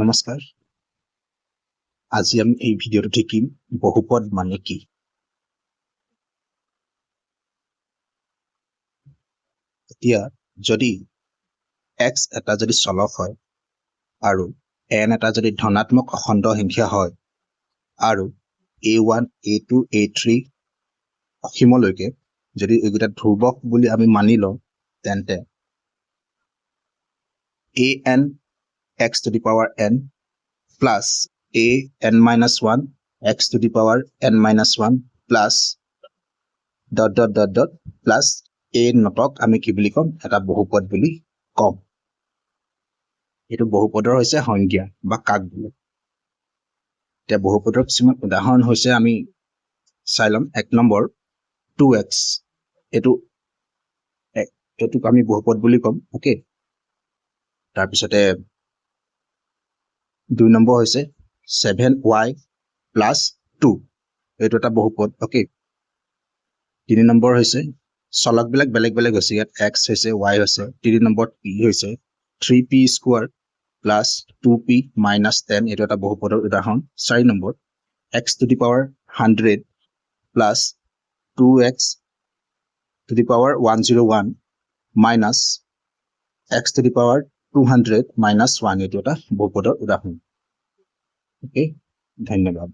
নমস্কাৰ। আজি আমি এই ভিডিঅ'টো শিকিম বহুপদ মানে কি। এতিয়া যদি x এটা যদি চলক হয় আৰু n এটা যদি ধনাত্মক অখণ্ড সংখ্যা হয় আৰু a one a two a three অসীমলৈকে যদি এইকেইটা ধ্ৰুৱক বুলি আমি মানি লওঁ তেন্তে a n x to the power n plus a n minus 1 x to the power n minus 1 plus dot dot dot dot plus a কি বুলি ক'ম? এটা বহুপদ বুলি ক'ম। এইটো বহুপদৰ হৈছে সংজ্ঞা বা কাক বোলে। এতিয়া বহুপদৰ কিছুমান উদাহৰণ হৈছে আমি চাই ল'ম। এক নম্বৰ টু এক্স এইটো এ- এইটোক আমি বহুপদ বুলি ক'ম। অ'কে তাৰপিছতে দুই নম্বৰ হৈছে ছেভেন ৱাই প্লাছ টু এইটো এটা বহুপদ অ'কে তিনি নম্বৰ হৈছে, চলকবিলাক বেলেগ বেলেগ হৈছে, ইয়াত এক্স হৈছে ৱাই হৈছে, তিনি নম্বৰত পি হৈছে three P square plus two P minus ten এইটো এটা বহুপদৰ উদাহৰণ। চাৰি number X to the power hundred plus two X to the power one zero' one minus X to the power two hundred minus one এইটো এটা বহুপদৰ উদাহৰণ। ধন্যবাদ।